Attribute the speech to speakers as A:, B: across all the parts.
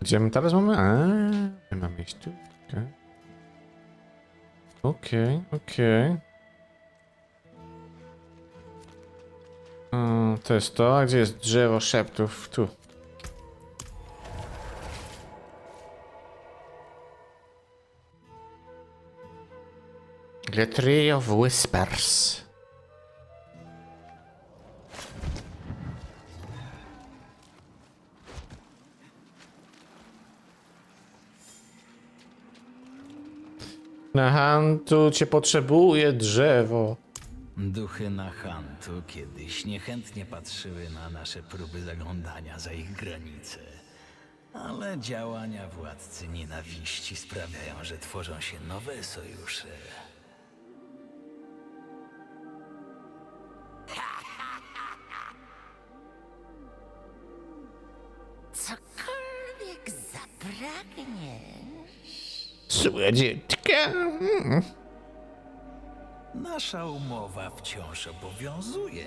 A: Gdzie my teraz mamy? My mamy iść tu. Okej, okej. Mm, To jest to, a gdzie jest drzewo szeptów? Tu. Tree of Whispers. Na hantu cię potrzebuje drzewo.
B: Duchy na Hantu kiedyś niechętnie patrzyły na nasze próby zaglądania za ich granice. Ale działania władcy nienawiści sprawiają, że tworzą się nowe sojusze.
A: Słodziutka. Mm.
B: Nasza umowa wciąż obowiązuje.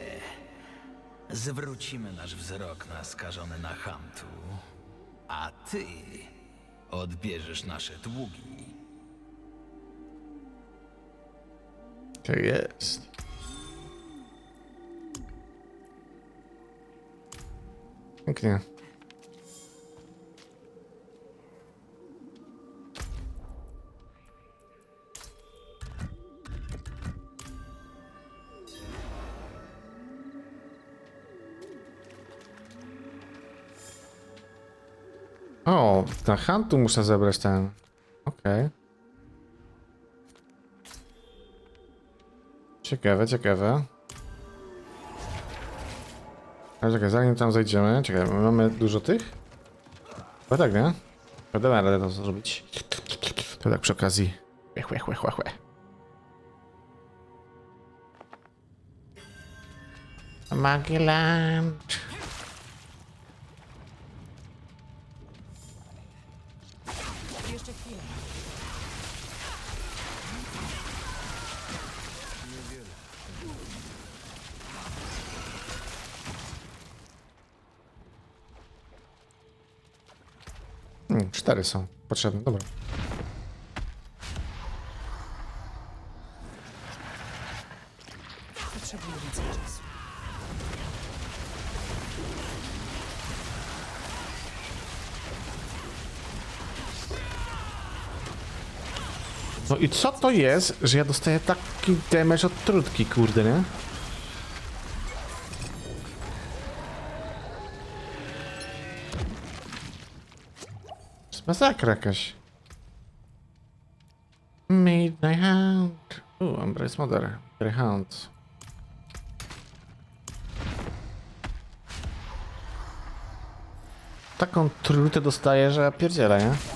B: Zwrócimy nasz wzrok na skażone na Hantu, a ty odbierzesz nasze długi.
A: To jest. Pięknie. O, na Hantu muszę zebrać ten. Okej. Ciekawe, ciekawe. Ale czekaj, zanim tam zejdziemy, czekaj, my mamy dużo tych? Chyba tak, nie? Chyba damy radę to zrobić. To tak przy okazji. Łe, łe, łe, łe, łe. Hmm, cztery są potrzebne, dobra.
C: Potrzebuję więcej czasu.
A: No i co to jest, że ja dostaję taki damage od trutki, kurde, nie? Masakra jakaś. Midnight Hound. U, Embrace Mother. Hound. Taką trutę dostaję, że pierdzielę, nie?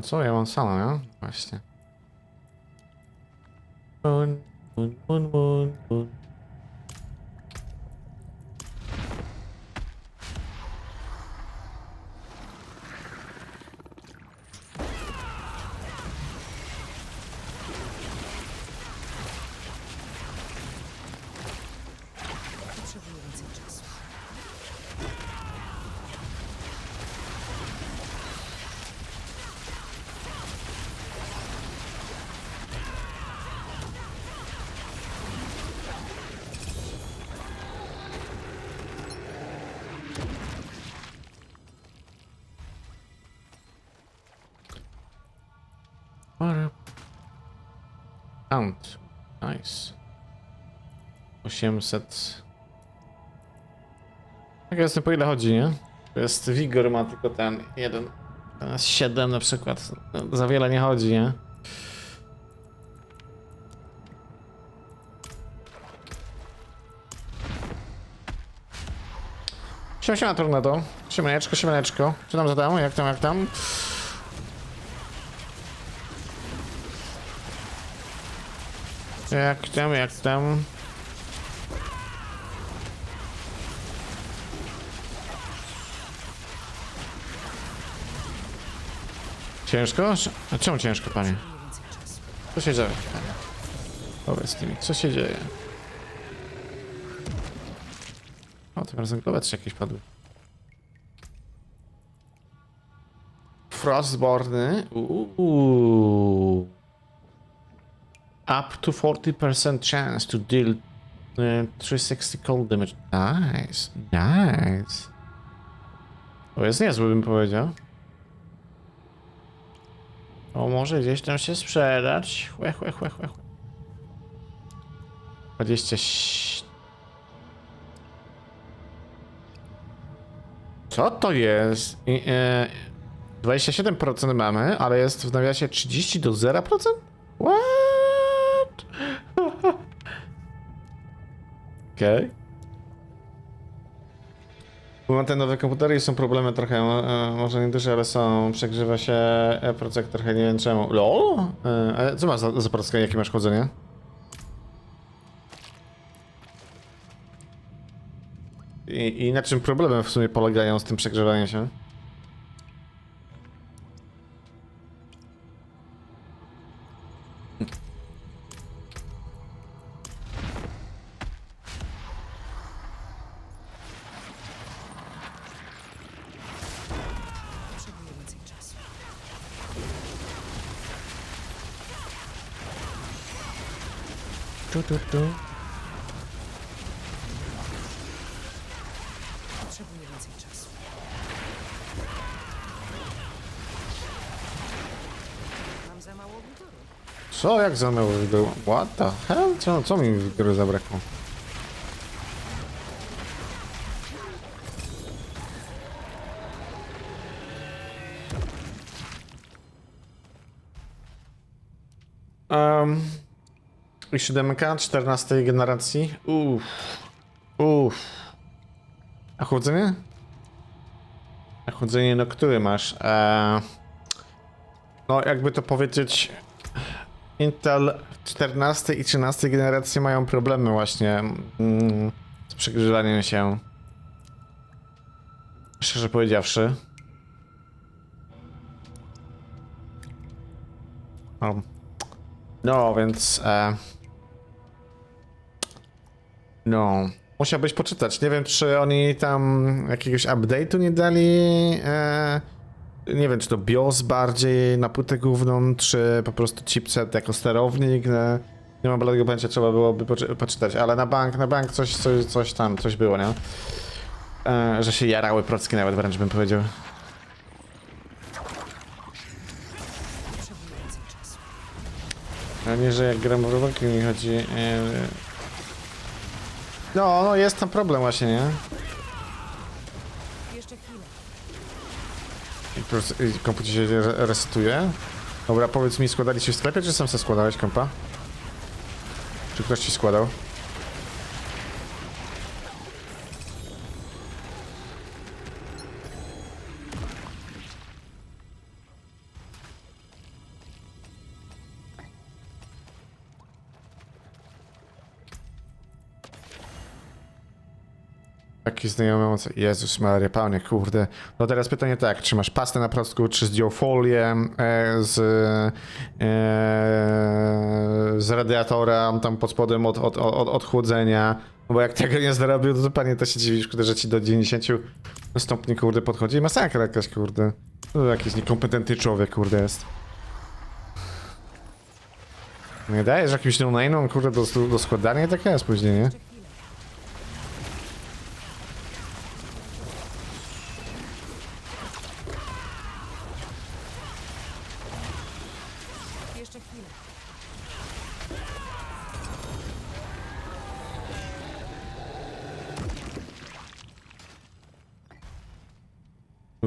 A: Mam co? Ja mam sama, ja? Właśnie. Bun, bun, bun, bun, bun. Count. Nice. 800. Tak jasne po ile chodzi, nie? To jest Vigor ma tylko ten jeden. Teraz 7 na przykład. No, za wiele nie chodzi, nie? Siema, siema, Tornado. Siemaneczko, siemaneczko. Co tam za tam? Jak tam, jak tam? Jak tam, jak tam? Ciężko? A czemu ciężko, panie? Co się dzieje, panie? Powiedz mi, co się dzieje? O, tym razem glowetrzy jakieś padły. Frostborny. Uuu. Up to 40% chance to deal uh, 360 cold damage. Nice, nice. To jest niezły, bym powiedział. O, może gdzieś tam się sprzedać. Chłe, chłe, chłe. chłe. 20. Co to jest? I, e, 27% mamy, ale jest w nawiasie 30 do 0%? What? Okej. Okay. te nowe komputery i są problemy trochę, e, może nie duże, ale są, przegrzewa się e, procek trochę, nie wiem czemu. LOL? E, co masz za, za procek, jakie masz chodzenie? I, I na czym problemy w sumie polegają z tym przegrzewaniem się?
C: Potrzebuję więcej czasu. Mam za mało.
A: Co, jak za mało było? What the hell? Co, co mi w gry zabrakło? Um, I 7K 14 generacji. Uff. Uff. A chłodzenie? A chłodzenie, no który masz? Eee, no, jakby to powiedzieć, Intel 14 i 13 generacji mają problemy właśnie mm, z przegrzewaniem się. Szczerze powiedziawszy. No, więc... E, no. Musiałbyś poczytać. Nie wiem, czy oni tam jakiegoś update'u nie dali. E, nie wiem, czy to BIOS bardziej na płytę główną, czy po prostu chipset jako sterownik. Nie, mam bladego pojęcia, trzeba byłoby poczy- poczytać, ale na bank, na bank coś, coś, coś tam, coś było, nie? E, że się jarały procki nawet wręcz bym powiedział. A nie, że jak gram w robaki mi chodzi... E, no, no jest tam problem właśnie, nie?
C: Jeszcze chwilę.
A: I, po prostu- i komputer się re- resetuje. Dobra, powiedz mi, składali ci w sklepie, czy sam sobie składałeś kompa? Czy ktoś ci składał? Taki znajomy moc. Jezus Maria, panie, kurde. No teraz pytanie tak, czy masz pastę na prostku, czy zdjął folię e, z, e, z radiatora tam pod spodem od, od, od, od chłodzenia? No Bo jak tego nie zrobił, to, panie to się dziwisz, kurde, że ci do 90 stopni, kurde, podchodzi masakra jakaś, kurde. To jakiś niekompetentny człowiek, kurde, jest. Nie dajesz jakimś no kurde, do, do składania i tak jest później, nie?
C: Jeszcze chwilę. Jeszcze chwilę.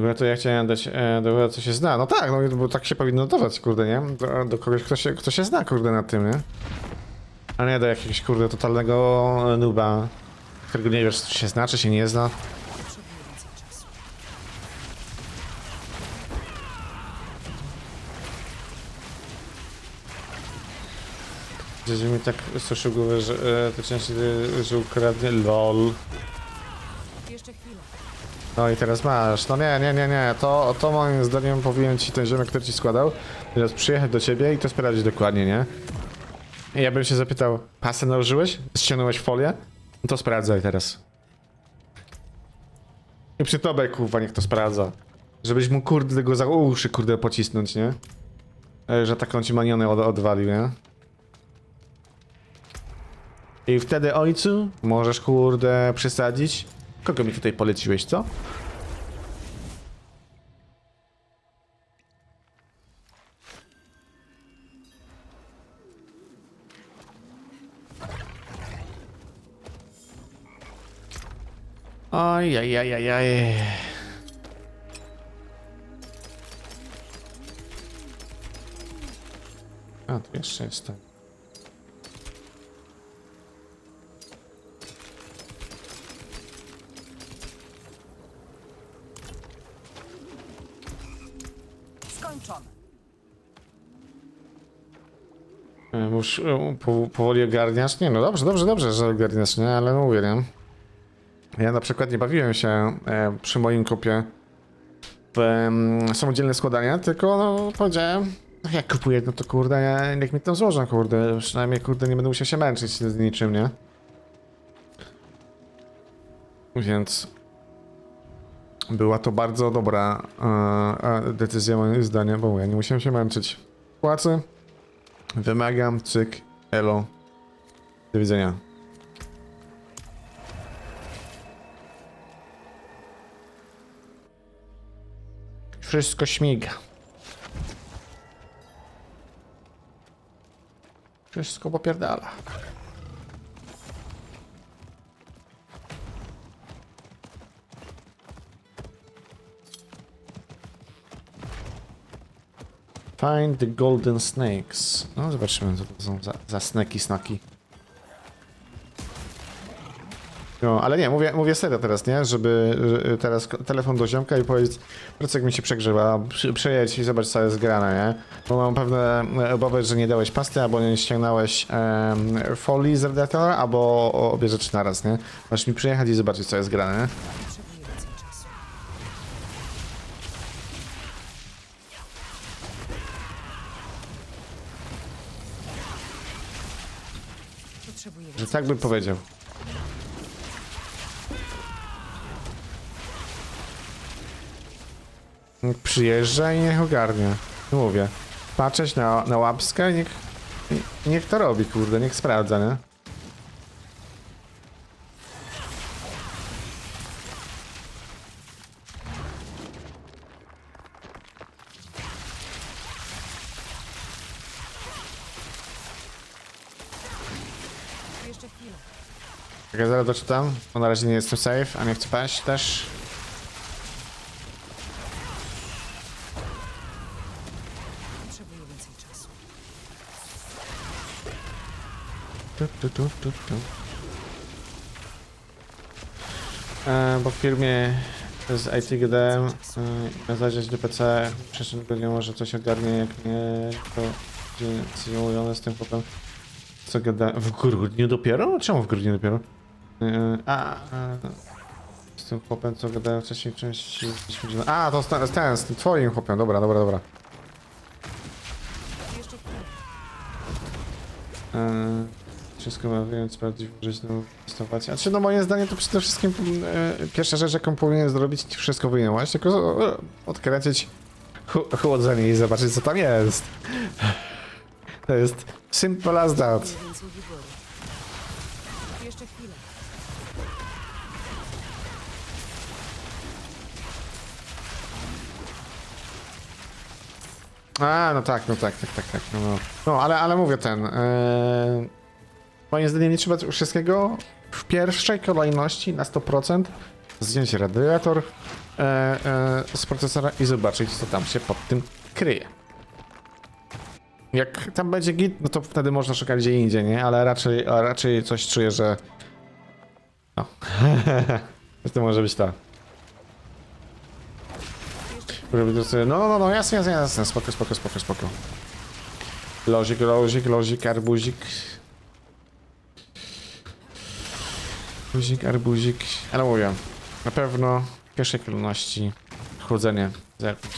A: Ogóle to ja chciałem dać e, do kogoś, co się zna. No tak, no bo tak się powinno dawać, kurde, nie? Do, do kogoś, kto się, kto się zna, kurde, na tym, nie? A nie do jakiegoś, kurde, totalnego nuba, którego nie wiesz, czy się zna, czy się nie zna. Gdzieś mi tak słyszy głowę, że e, to częściej, że- że ukradnie LOL.
C: Jeszcze chwilę.
A: No i teraz masz. No nie, nie, nie, nie. To, to moim zdaniem powinien ci ten ziomek, który ci składał, teraz przyjechać do ciebie i to sprawdzić dokładnie, nie? I ja bym się zapytał, pasę nałożyłeś? Ściągnąłeś folię? No to sprawdzaj teraz. I przy tobie, kurwa, niech to sprawdza. Żebyś mu, kurde, tego za uszy, kurde, pocisnąć, nie? E, Że taką ci manionę od, odwalił, nie? I wtedy, ojcu, możesz, kurde, przysadzić. Kogo mi tutaj poleciłeś, co? Oj, aj, aj, aj, aj. A, tu jeszcze jest tak. Już e, po, powoli ogarniasz? Nie, no dobrze, dobrze, dobrze, że ogarniasz, nie? Ale mówię, nie? Ja na przykład nie bawiłem się e, przy moim kopie w em, samodzielne składania, tylko no, powiedziałem, no jak kupuję, no to kurde, ja, niech mi to złożą, kurde, przynajmniej kurde nie będę musiał się męczyć z niczym, nie? Więc była to bardzo dobra e, e, decyzja moim zdaniem, bo ja nie musiałem się męczyć. Płacę, Wymagam, cyk, elo. Do widzenia. Wszystko śmiga. Wszystko popierdala. Find the golden snakes. No, zobaczymy, co to są za, za sneki, snaki. No, ale nie, mówię, mówię serio teraz, nie? Żeby że teraz telefon do ziomka i powiedzieć, jak mi się przegrzewa, przejedź i zobacz, co jest grane, nie? Bo mam pewne e, obawy, że nie dałeś pasty, albo nie ściągnąłeś em, folii z Redditora, albo obie rzeczy naraz, nie? Masz mi przyjechać i zobaczyć, co jest grane, nie? Tak bym powiedział. Niech Przyjeżdża i niech ogarnia. Mówię. Patrzeć na, na łapskę i niech, niech to robi, kurde, niech sprawdza, nie?
C: Jeszcze chwilę.
A: Jak ja zaraz doczytam, bo na razie nie jestem safe, a nie chcę paść też.
C: Potrzebuję więcej czasu.
A: Tu, tu, tu, tu, tu. E, bo w firmie z IT gadałem, e, zajrzeć do PC, przecież go nie może coś ogarnie, jak nie, to będzie umówione z tym potem, co gadałem. W grudniu dopiero? Czemu w grudniu dopiero? E, a, z tym chłopem, co gadałem wcześniej, część... A, to z ten, z tym twoim chłopem, dobra, dobra, dobra. E, Wszystko ma wyjąć, sprawdzić, włożyć, no, testować. A czy no moje zdanie to przede wszystkim e, pierwsza rzecz, jaką powinien zrobić, wszystko wyjęłaś, tylko e, odkręcić chłodzenie i zobaczyć, co tam jest. To jest simple as that. A, no tak, no tak, tak, tak, tak. No, no. no ale, ale mówię ten. E, moim zdaniem nie trzeba wszystkiego w pierwszej kolejności na 100% zdjąć radiator e, e, z procesora i zobaczyć, co tam się pod tym kryje. Jak tam będzie git, no to wtedy można szukać gdzie indziej, nie? Ale raczej, raczej coś czuję, że. No. to może być to. No, no, no, jasne, jasne, jasne, spoko, spoko, spoko, spoko. Lozik, lozik, lozik, arbuzik. Arbuzik, arbuzik. Ale mówię, na pewno w pierwszej kolejności chłodzenie zerknąć.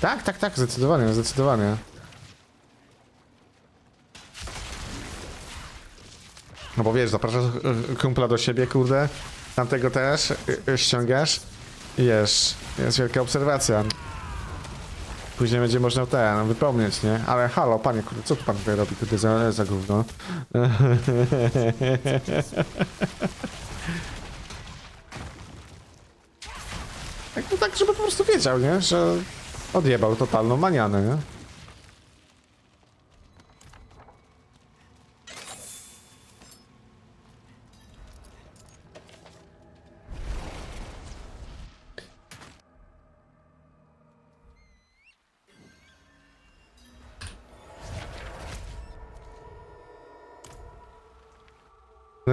A: Tak, tak, tak, zdecydowanie, zdecydowanie. No bo wiesz, zapraszasz kumpla do siebie, kurde, tamtego też y, y, ściągasz wiesz, jest wielka obserwacja. Później będzie można ten, wypełniać, nie? Ale halo, panie, kurde, co tu pan tutaj robi tutaj za, za gówno? tak, no tak, żeby po prostu wiedział, nie? Że odjebał totalną manianę, nie?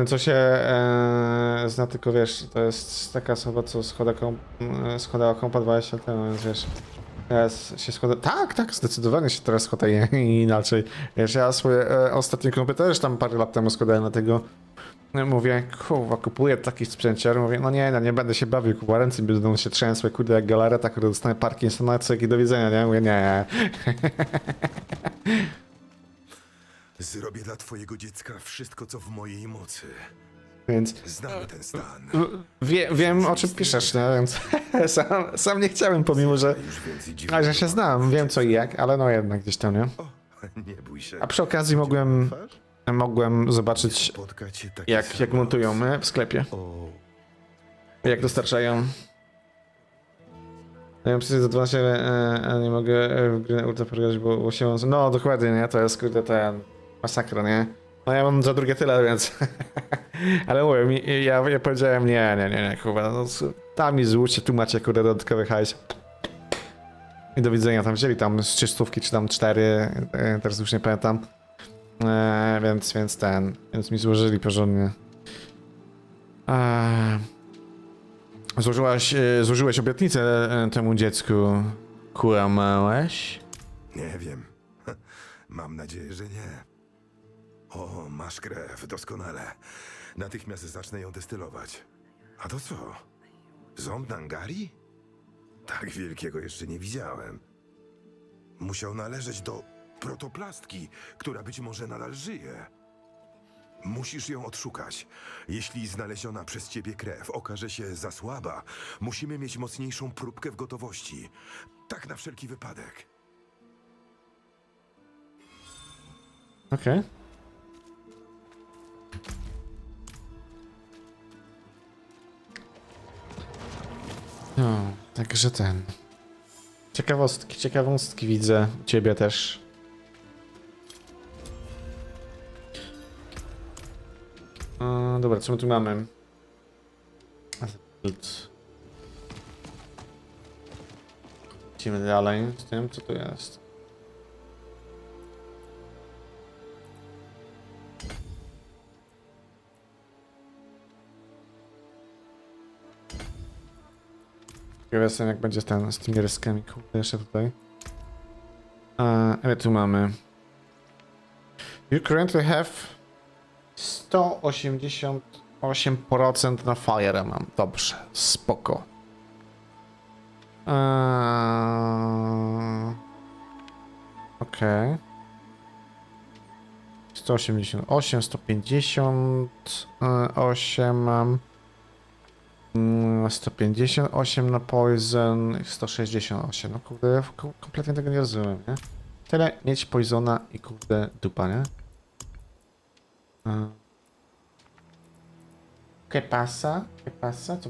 A: Co się e, zna tylko wiesz, to jest taka osoba, co schoda komp, e, schodała kompa 20 lat temu, więc wiesz. Teraz się. Tak, tak, zdecydowanie się teraz schoda i, inaczej. Wiesz, ja swoje e, ostatnie kompy też tam parę lat temu składałem, dlatego no, mówię, kurwa, kupuję taki sprzęcior, mówię, no nie, no nie będę się bawił, kurwa, ręce będą się trzęsły, kurde, jak galareta, kurde, dostanę Parkinsona, co jak i do widzenia, nie? Mówię, nie.
D: Zrobię dla twojego dziecka wszystko, co w mojej mocy.
A: Więc
D: Znamy ten stan.
A: wie, wiem, o czym piszesz, nie? Więc sam, sam nie chciałem, pomimo, że
D: Już więcej dziwnych
A: Ale że się znam, wiem co i jak, ale no jednak gdzieś tam, nie?
D: O, nie bój się.
A: A przy okazji mogłem,
D: Twarz?
A: mogłem zobaczyć,
D: Spotka cię taki
A: jak,
D: sam
A: jak montują
D: los.
A: my w sklepie,
D: O,
A: jak dostarczają. Ja mam przecież za 12, e, a nie mogę e, w gry ultra pograć, bo, bo się... No dokładnie, nie? To jest kurde ten masakra, nie? No ja mam za drugie tyle, więc... Ale mówię, ja, ja powiedziałem nie, nie, nie, nie, kurwa, no tam mi złóżcie, tu macie kurde dodatkowy hajs. I do widzenia, tam wzięli tam z trzy stówki, czy tam cztery, e, teraz już nie pamiętam. E, więc, więc ten, więc mi złożyli porządnie. E, złożyłaś, e, złożyłeś obietnicę temu dziecku. Kłamałeś?
D: nie wiem. Mam nadzieję, że nie. O, masz krew, doskonale. Natychmiast zacznę ją destylować. A to co? Ząb Nangari? Tak wielkiego jeszcze nie widziałem. Musiał należeć do protoplastki, która być może nadal żyje. Musisz ją odszukać. Jeśli znaleziona przez ciebie krew okaże się za słaba, musimy mieć mocniejszą próbkę w gotowości. Tak na wszelki wypadek.
A: Okej. No, także ten. Ciekawostki, ciekawostki widzę. u Ciebie też. E, dobra, co my tu mamy? Idziemy dalej z tym, co tu jest. Jestem, jak będzie ten z tymi ryskami. Kurde, jeszcze tutaj. A, ile tu mamy? You currently have 188% na fire mam. Dobrze, spoko. Okej. 188, 158 mam. Mm, 158 na poison, i 168. No kurde, kom- kompletnie tego nie rozumiem, nie? Tyle mieć poisona i kurde dupa, nie? ¿Qué pasa? Co?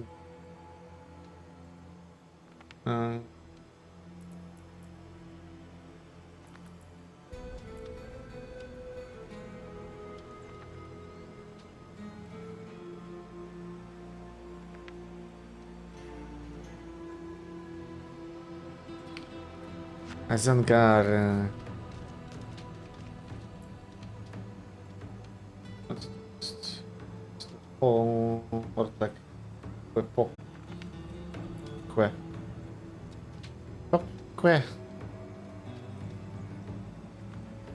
A: A.